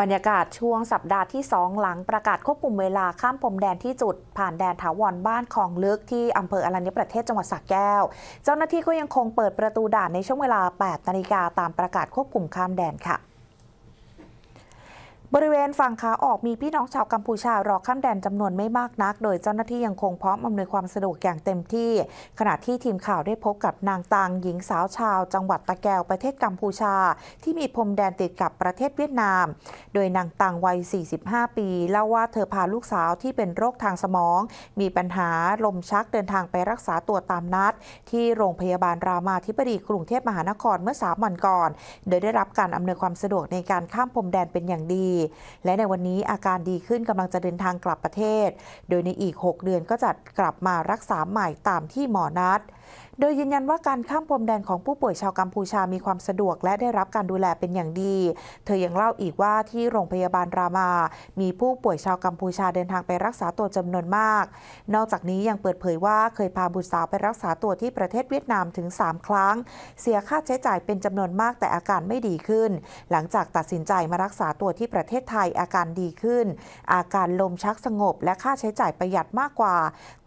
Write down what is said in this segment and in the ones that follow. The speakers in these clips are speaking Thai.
บรรยากาศช่วงสัปดาห์ที่ 2 หลังประกาศควบคุมเวลาข้ามพรมแดนที่จุด ผ่านแดนถาวรบ้านคลองลึกที่อำเภออรัญญประเทศจังหวัดสระแก้ว เจ้าหน้าที่ก็ยังคงเปิดประตูด่านในช่วงเวลา 8 นาฬิกาตามประกาศควบคุมข้ามแดนค่ะ บริเวณฝั่งขาออกมีพี่น้องชาวกัมพูชารอข้ามแดนจำนวนไม่มากนัก โดยเจ้าหน้าที่ยังคงพร้อมอำนวยความสะดวกอย่างเต็มที่ ขณะที่ทีมข่าวได้พบกับนางตางหญิงสาวชาว จังหวัดตะแกวประเทศกัมพูชา ที่มีพรมแดนติดกับประเทศเวียดนาม โดยนางตางวัย 45 ปีเล่าว่าเธอพาลูกสาวที่เป็นโรคทางสมอง มีปัญหาลมชักเดินทางไปรักษาตัวตามนัด ที่โรงพยาบาลรามาธิบดีกรุงเทพมหานครเมื่อ3วันก่อน โดยได้รับการอำนวยความสะดวกในการข้ามพรมแดนเป็นอย่างดีและในวันนี้อาการดีขึ้นกำลังจะเดินทางกลับประเทศ โดยในอีก 6 เดือนก็จะกลับมารักษาใหม่ตามที่หมอนัด โดยยืนยันว่าการข้ามพรมแดนของผู้ป่วยชาวกัมพูชามีความสะดวกและได้รับการดูแลเป็นอย่างดี เธอยังเล่าอีกว่าที่โรงพยาบาลรามา มีผู้ป่วยชาวกัมพูชาเดินทางไปรักษาตัวจำนวนมาก นอกจากนี้ยังเปิดเผยว่าเคยพาบุตรสาวไปรักษาตัวที่ประเทศเวียดนามถึง 3 ครั้ง เสียค่าใช้จ่ายเป็นจำนวนมากแต่อาการไม่ดีขึ้น หลังจากตัดสินใจมารักษาตัวที่ประเทศไทยอาการดีขึ้น อาการลมชักสงบ และค่าใช้จ่ายประหยัดมากกว่า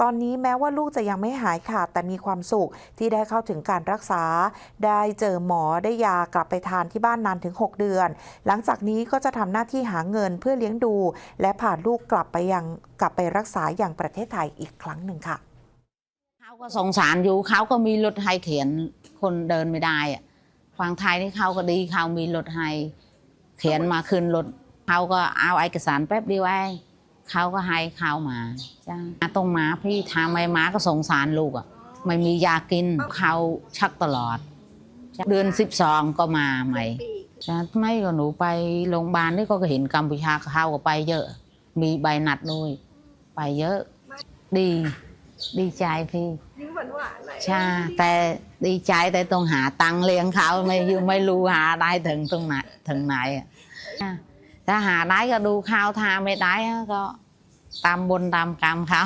ตอนนี้แม้ว่าลูกจะยังไม่หายขาดแต่มีความสุขที่ได้เข้าถึงการรักษา ได้เจอหมอได้ยากลับไปทานที่บ้านนานถึง 6 เดือน หลังจากนี้ก็จะทำหน้าที่หาเงินเพื่อเลี้ยงดู และพาลูกกลับไปยังกลับไปรักษาอย่างประเทศไทยอีกครั้งหนึ่งค่ะเขาก็สงสารอยู่เขาก็มีรถให้เขียนคนเดินไม่ได้อะฝั่งไทยนี่เขาก็ดีเขามีรถให้เขียนมาขึ้นรถเขาก็เอาเอกสารแป๊บเดียวเองเขาก็ให้เขามาจ้าต้องมาพี่ทำไมมาก็สงสารลูกอะ ไม่มียากินเขาชักตลอด เดือนสิบสองก็มาใหม่จ้าไม่ก็หนูไปโรงพยาบาลนี่ก็เห็นกัมพูชาเขาก็ไปเยอะ มีใบนัดด้วย ไปเยอะ ดีดีใจพี่ยิ้มหวานหวานๆหน่อยใช่แต่ดีใจแต่ต้องหาตังค์เลี้ยงเขาไม่ยูไม่รู้หาได้ถึงตรงไหนถึงไหนอะถ้าหาได้ก็ดูข้าวทาไม่ได้ก็ตามบนตามกรรมเขา